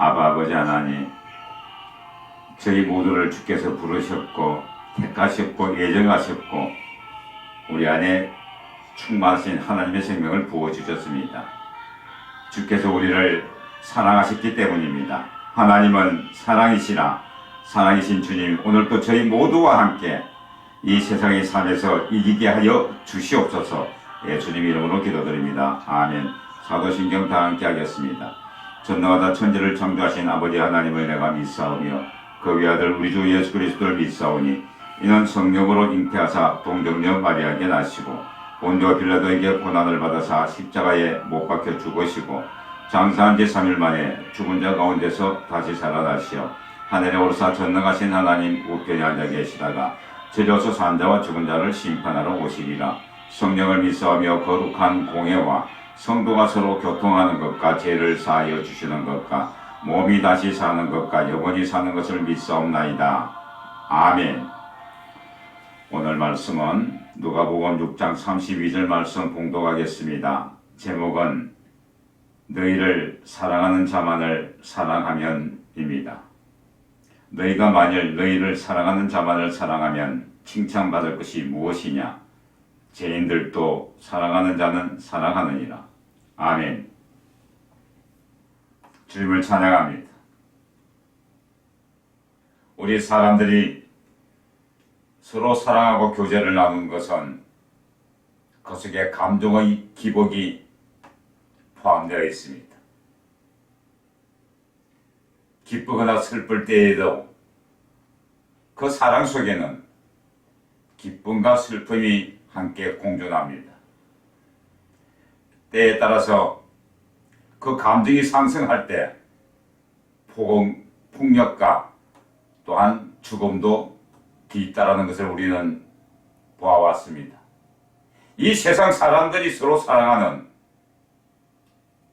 아바 아버지 하나님 저희 모두를 주께서 부르셨고 택하셨고 예정하셨고 우리 안에 충만하신 하나님의 생명을 부어주셨습니다. 주께서 우리를 사랑하셨기 때문입니다. 하나님은 사랑이시라 사랑이신 주님 오늘도 저희 모두와 함께 이 세상의 삶에서 이기게 하여 주시옵소서 예, 주님 이름으로 기도드립니다. 아멘 사도신경 다 함께 하겠습니다. 전능하다 천지를 창조하신 아버지 하나님을 내가 믿사오며 그 위아들 우리 주 예수 그리스도를 믿사오니 이는 성령으로 잉태하사 동정녀 마리아에게 나시고 본디와 빌라도에게 고난을 받아사 십자가에 못 박혀 죽으시고 장사한 지 3일 만에 죽은 자 가운데서 다시 살아나시어 하늘에 오르사 전능하신 하나님 우편에 앉아 계시다가 저려서 산 자와 죽은 자를 심판하러 오시리라. 성령을 믿사오며 거룩한 공예와 성도가 서로 교통하는 것과 죄를 사하여 주시는 것과 몸이 다시 사는 것과 영원히 사는 것을 믿사옵나이다. 아멘. 오늘 말씀은 누가복음 6장 32절 말씀 봉독하겠습니다. 제목은 너희를 사랑하는 자만을 사랑하면입니다. 너희가 만일 너희를 사랑하는 자만을 사랑하면 칭찬받을 것이 무엇이냐? 죄인들도 사랑하는 자는 사랑하느니라. 아멘. 주님을 찬양합니다. 우리 사람들이 서로 사랑하고 교제를 나눈 것은 그 속에 감정의 기복이 포함되어 있습니다. 기쁘거나 슬플 때에도 그 사랑 속에는 기쁨과 슬픔이 함께 공존합니다. 때에 따라서 그 감정이 상승할 때 폭언, 폭력과 또한 죽음도 뒤따르는 것을 우리는 보아왔습니다. 이 세상 사람들이 서로 사랑하는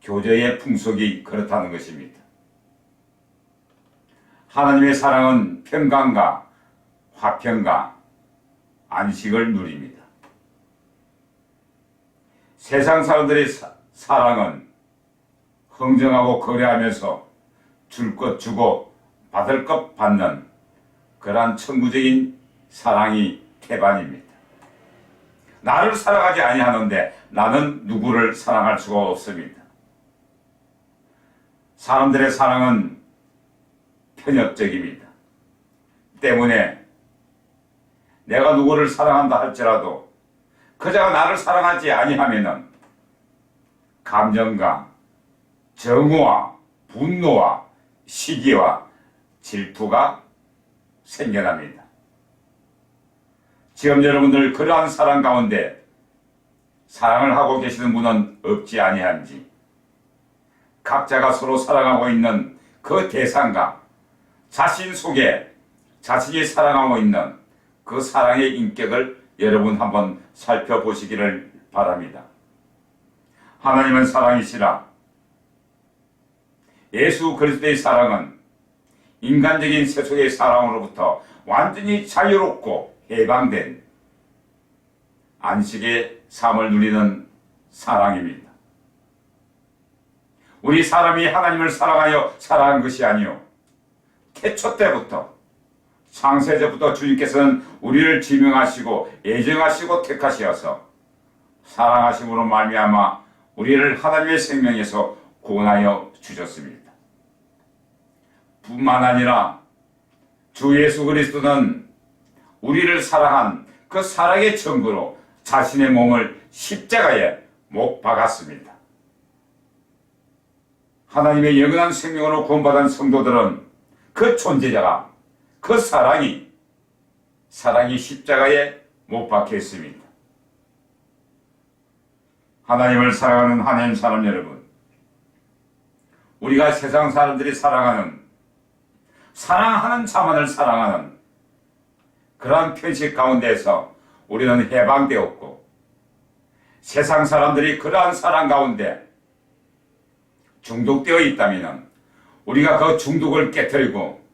교제의 풍속이 그렇다는 것입니다. 하나님의 사랑은 평강과 화평과 안식을 누립니다. 세상 사람들의 사, 사랑은 흥정하고 거래하면서 줄 것 주고 받을 것 받는 그러한 천구적인 사랑이 태반입니다. 나를 사랑하지 아니하는데 나는 누구를 사랑할 수가 없습니다. 사람들의 사랑은 편협적입니다. 때문에 내가 누구를 사랑한다 할지라도 그 자가 나를 사랑하지 아니하면은 감정과 정오와 분노와 시기와 질투가 생겨납니다. 지금 여러분들 그러한 사랑 가운데 사랑을 하고 계시는 분은 없지 아니한지 각자가 서로 사랑하고 있는 그 대상과 자신 속에 자신이 사랑하고 있는 그 사랑의 인격을 여러분 한번 살펴보시기를 바랍니다. 하나님은 사랑이시라. 예수 그리스도의 사랑은 인간적인 세속의 사랑으로부터 완전히 자유롭고 해방된 안식의 삶을 누리는 사랑입니다. 우리 사람이 하나님을 사랑하여 살아간 것이 아니요. 태초 때부터 창세전부터 주님께서는 우리를 지명하시고 예정하시고 택하시어서 사랑하심으로 말미암아 우리를 하나님의 생명에서 구원하여 주셨습니다. 뿐만 아니라 주 예수 그리스도는 우리를 사랑한 그 사랑의 증거로 자신의 몸을 십자가에 못 박았습니다. 하나님의 영원한 생명으로 구원받은 성도들은 그 존재자가 그 사랑이 사랑이 십자가에 못 박혀 있습니다. 하나님을 사랑하는 하나님 사람 여러분, 우리가 세상 사람들이 사랑하는 사랑하는 자만을 사랑하는 그러한 편식 가운데에서 우리는 해방되었고 세상 사람들이 그러한 사랑 가운데 중독되어 있다면 우리가 그 중독을 깨뜨리고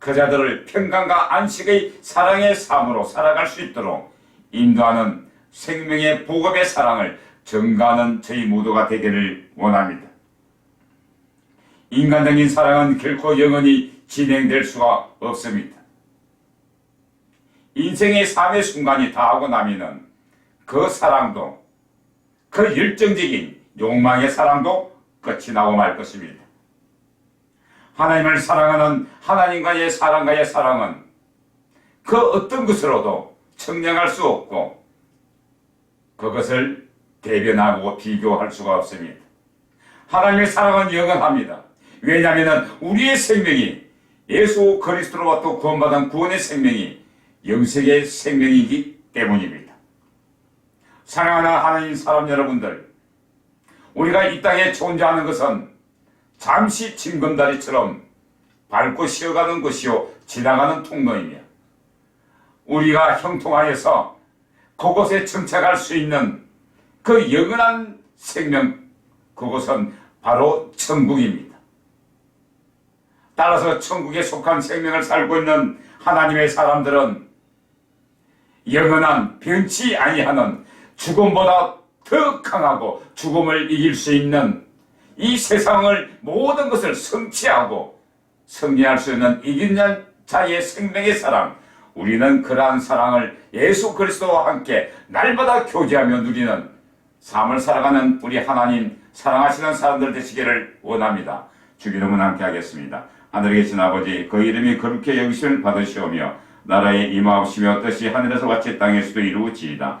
그 자들을 평강과 안식의 사랑의 삶으로 살아갈 수 있도록 인도하는 생명의 복음의 사랑을 증가하는 저희 모두가 되기를 원합니다. 인간적인 사랑은 결코 영원히 진행될 수가 없습니다. 인생의 삶의 순간이 다하고 나면은 그 사랑도 그 열정적인 욕망의 사랑도 끝이 나고 말 것입니다. 하나님을 사랑하는 하나님과의 사랑과의 사랑은 그 어떤 것으로도 청량할 수 없고 그것을 대변하고 비교할 수가 없습니다. 하나님의 사랑은 영원합니다. 왜냐하면 우리의 생명이 예수 그리스도로부터 구원받은 구원의 생명이 영생의 생명이기 때문입니다. 사랑하는 하나님 사람 여러분들, 우리가 이 땅에 존재하는 것은 잠시 징검다리처럼 밟고 쉬어가는 것이요 지나가는 통로이며 우리가 형통하여서 그곳에 정착할 수 있는 그 영원한 생명 그곳은 바로 천국입니다. 따라서 천국에 속한 생명을 살고 있는 하나님의 사람들은 영원한 변치 아니하는 죽음보다 더 강하고 죽음을 이길 수 있는 이 세상을 모든 것을 성취하고 승리할 수 있는 이기는 자의 생명의 사랑 우리는 그러한 사랑을 예수 그리스도와 함께 날마다 교제하며 누리는 삶을 살아가는 우리 하나님 사랑하시는 사람들 되시기를 원합니다. 주기도문 함께 하겠습니다. 하늘에 계신 아버지 그 이름이 그렇게 여기심을 받으시오며 나라에 임하옵시며 뜻이 하늘에서 같이 땅에서도 이루어지이다.